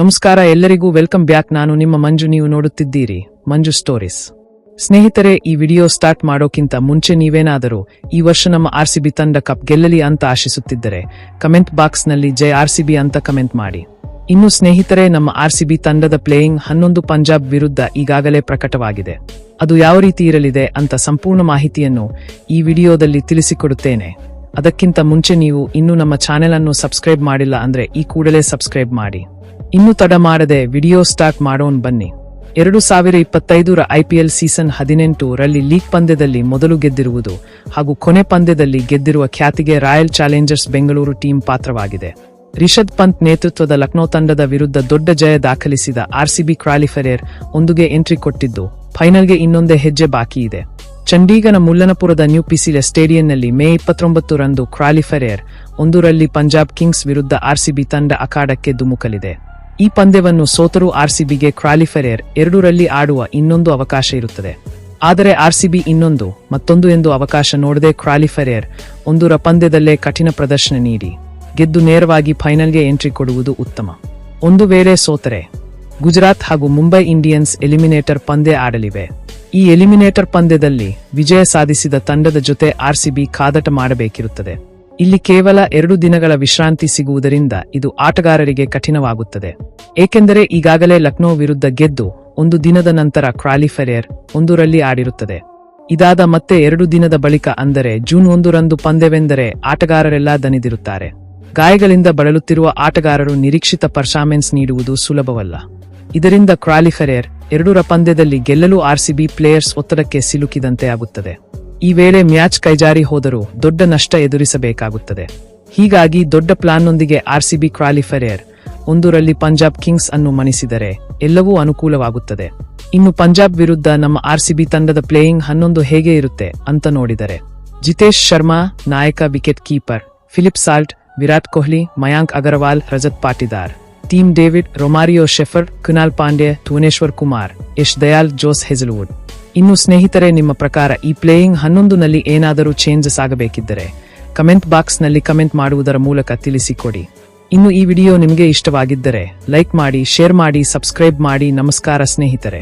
ನಮಸ್ಕಾರ, ಎಲ್ಲರಿಗೂ welcome back. ನಾನು ನಿಮ್ಮ ಮಂಜು, ನೀವು ನೋಡುತ್ತಿದ್ದೀರಿ ಮಂಜು ಸ್ಟೋರೀಸ್. ಸ್ನೇಹಿತರೆ, ಈ ವಿಡಿಯೋ ಸ್ಟಾರ್ಟ್ ಮಾಡೋಕ್ಕಿಂತ ಮುಂಚೆ ನೀವೇನಾದರೂ ಈ ವರ್ಷ ನಮ್ಮ ಆರ್ ಸಿ ಬಿ ತಂಡ ಕಪ್ ಗೆಲ್ಲಲಿ ಅಂತ ಆಶಿಸುತ್ತಿದ್ದರೆ, ಕಮೆಂಟ್ ಬಾಕ್ಸ್ನಲ್ಲಿ ಜೈ ಆರ್ ಸಿ ಬಿ ಅಂತ ಕಮೆಂಟ್ ಮಾಡಿ. ಇನ್ನು ಸ್ನೇಹಿತರೆ, ನಮ್ಮ ಆರ್ ಸಿ ಬಿ ತಂಡದ ಪ್ಲೇಯಿಂಗ್ ಹನ್ನೊಂದು ಪಂಜಾಬ್ ವಿರುದ್ಧ ಈಗಾಗಲೇ ಪ್ರಕಟವಾಗಿದೆ. ಅದು ಯಾವ ರೀತಿ ಇರಲಿದೆ ಅಂತ ಸಂಪೂರ್ಣ ಮಾಹಿತಿಯನ್ನು ಈ ವಿಡಿಯೋದಲ್ಲಿ ತಿಳಿಸಿಕೊಡುತ್ತೇನೆ. ಅದಕ್ಕಿಂತ ಮುಂಚೆ ನೀವು ಇನ್ನೂ ನಮ್ಮ ಚಾನೆಲ್ ಅನ್ನು ಸಬ್ಸ್ಕ್ರೈಬ್ ಮಾಡಿಲ್ಲ ಅಂದ್ರೆ ಈ ಕೂಡಲೇ ಸಬ್ಸ್ಕ್ರೈಬ್ ಮಾಡಿ. ಇನ್ನು ತಡ ಮಾಡದೆ ವಿಡಿಯೋ ಸ್ಟಾರ್ಟ್ ಮಾಡೋನ್ ಬನ್ನಿ. ಎರಡು ಸಾವಿರ ಇಪ್ಪತ್ತೈದರ ಐಪಿಎಲ್ ಸೀಸನ್ ಹದಿನೆಂಟು ರಲ್ಲಿ ಲೀಗ್ ಪಂದ್ಯದಲ್ಲಿ ಮೊದಲು ಗೆದ್ದಿರುವುದು ಹಾಗೂ ಕೊನೆ ಪಂದ್ಯದಲ್ಲಿ ಗೆದ್ದಿರುವ ಖ್ಯಾತಿಗೆ ರಾಯಲ್ ಚಾಲೆಂಜರ್ಸ್ ಬೆಂಗಳೂರು ಟೀಮ್ ಪಾತ್ರವಾಗಿದೆ. ರಿಷದ್ ಪಂತ್ ನೇತೃತ್ವದ ಲಕ್ನೋ ತಂಡದ ವಿರುದ್ಧ ದೊಡ್ಡ ಜಯ ದಾಖಲಿಸಿದ ಆರ್ಸಿಬಿ ಕ್ರಾಲಿಫೆರೇರ್ ಒಂದುಗೆ ಎಂಟ್ರಿ ಕೊಟ್ಟಿದ್ದು ಫೈನಲ್ಗೆ ಇನ್ನೊಂದೇ ಹೆಜ್ಜೆ ಬಾಕಿ ಇದೆ ಚಂಡೀಗಢ ಮುಲ್ಲನಪುರದ ನ್ಯೂ ಪಿಸಿಲ ಸ್ಟೇಡಿಯಂನಲ್ಲಿ ಮೇ ಇಪ್ಪತ್ತೊಂಬತ್ತು ರಂದು ಕ್ರಾಲಿಫೆರೇರ್ ಒಂದರಲ್ಲಿ ಪಂಜಾಬ್ ಕಿಂಗ್ಸ್ ವಿರುದ್ಧ ಆರ್ಸಿಬಿ ತಂಡ ಅಖಾಡಕ್ಕೆ ಧುಮುಕಲಿದೆ. ಈ ಪಂದ್ಯವನ್ನು ಸೋತರೂ ಆರ್ಸಿಬಿಗೆ ಕ್ರಾಲಿಫೆರೇರ್ ಎರಡೂರಲ್ಲಿ ಆಡುವ ಇನ್ನೊಂದು ಅವಕಾಶ ಇರುತ್ತದೆ. ಆದರೆ ಆರ್ಸಿಬಿ ಇನ್ನೊಂದು, ಮತ್ತೊಂದು ಎಂದು ಅವಕಾಶ ನೋಡದೆ ಕ್ರಾಲಿಫೆರೇರ್ ಒಂದರ ಪಂದ್ಯದಲ್ಲೇ ಕಠಿಣ ಪ್ರದರ್ಶನ ನೀಡಿ, ಗೆದ್ದು ನೇರವಾಗಿ ಫೈನಲ್ಗೆ ಎಂಟ್ರಿ ಕೊಡುವುದು ಉತ್ತಮ. ಒಂದು ವೇಳೆ ಸೋತರೆ, ಗುಜರಾತ್ ಹಾಗೂ ಮುಂಬೈ ಇಂಡಿಯನ್ಸ್ ಎಲಿಮಿನೇಟರ್ ಪಂದ್ಯ ಆಡಲಿವೆ. ಈ ಎಲಿಮಿನೇಟರ್ ಪಂದ್ಯದಲ್ಲಿ ವಿಜಯ ಸಾಧಿಸಿದ ತಂಡದ ಜೊತೆ ಆರ್ಸಿಬಿ ಕಾದಟ ಮಾಡಬೇಕಿರುತ್ತದೆ. ಇಲ್ಲಿ ಕೇವಲ ಎರಡು ದಿನಗಳ ವಿಶ್ರಾಂತಿ ಸಿಗುವುದರಿಂದ ಇದು ಆಟಗಾರರಿಗೆ ಕಠಿಣವಾಗುತ್ತದೆ. ಏಕೆಂದರೆ ಈಗಾಗಲೇ ಲಕ್ನೋ ವಿರುದ್ಧ ಗೆದ್ದು ಒಂದು ದಿನದ ನಂತರ ಕ್ರಾಲಿಫೆರೇರ್ ಒಂದರಲ್ಲಿ ಆಡಿರುತ್ತದೆ. ಇದಾದ ಮತ್ತೆ ಎರಡು ದಿನದ ಬಳಿಕ ಅಂದರೆ ಜೂನ್ ಒಂದರಂದು ಪಂದ್ಯವೆಂದರೆ ಆಟಗಾರರೆಲ್ಲ ದನಿದಿರುತ್ತಾರೆ. ಗಾಯಗಳಿಂದ ಬಳಲುತ್ತಿರುವ ಆಟಗಾರರು ನಿರೀಕ್ಷಿತ ಪರ್ಫಾರ್ಮೆನ್ಸ್ ನೀಡುವುದು ಸುಲಭವಲ್ಲ. ಇದರಿಂದ ಕ್ರಾಲಿಫೆರೇರ್ ಎರಡೂರ ಪಂದ್ಯದಲ್ಲಿ ಗೆಲ್ಲಲು ಆರ್ಸಿಬಿ ಪ್ಲೇಯರ್ಸ್ ಒತ್ತಡಕ್ಕೆ ಸಿಲುಕಿದಂತೆ ಆಗುತ್ತದೆ. ಈ ವೇಳೆ ಮ್ಯಾಚ್ ಕೈಜಾರಿ ಹೋದರೂ ದೊಡ್ಡ ನಷ್ಟ ಎದುರಿಸಬೇಕಾಗುತ್ತದೆ. ಹೀಗಾಗಿ ದೊಡ್ಡ ಪ್ಲಾನ್ನೊಂದಿಗೆ ಆರ್ಸಿಬಿ ಕ್ವಾಲಿಫೈಯರ್ ಒಂದರಲ್ಲಿ ಪಂಜಾಬ್ ಕಿಂಗ್ಸ್ ಅನ್ನು ಮಣಿಸಿದರೆ ಎಲ್ಲವೂ ಅನುಕೂಲವಾಗುತ್ತದೆ. ಇನ್ನು ಪಂಜಾಬ್ ವಿರುದ್ಧ ನಮ್ಮ ಆರ್ಸಿಬಿ ತಂಡದ ಪ್ಲೇಯಿಂಗ್ ಹನ್ನೊಂದು ಹೇಗೆ ಇರುತ್ತೆ ಅಂತ ನೋಡಿದರೆ, ಜಿತೇಶ್ ಶರ್ಮಾ, ನಾಯಕ, wicket keeper, Philip Salt, Virat Kohli, Mayank Agarwal, Rajat Patidar. Tim David Romario Shepherd Krunal Pandya Bhuvneshwar Kumar Yash Dayal Josh Hazlewood ಇನ್ನು ಸ್ನೇಹಿತರೆ, ನಿಮ್ಮ ಪ್ರಕಾರ ಈ ಪ್ಲೇಯಿಂಗ್ ಹನ್ನೊಂದುನಲ್ಲಿ ಏನಾದರೂ ಚೇಂಜಸ್ ಆಗಬೇಕಿದ್ದರೆ ಕಮೆಂಟ್ ಬಾಕ್ಸ್ನಲ್ಲಿ ಕಮೆಂಟ್ ಮಾಡುವುದರ ಮೂಲಕ ತಿಳಿಸಿಕೊಡಿ. ಇನ್ನು ಈ ವಿಡಿಯೋ ನಿಮಗೆ ಇಷ್ಟವಾಗಿದ್ದರೆ ಲೈಕ್ ಮಾಡಿ ಶೇರ್ ಮಾಡಿ ಸಬ್ಸ್ಕ್ರೈಬ್ ಮಾಡಿ. ನಮಸ್ಕಾರ ಸ್ನೇಹಿತರೆ.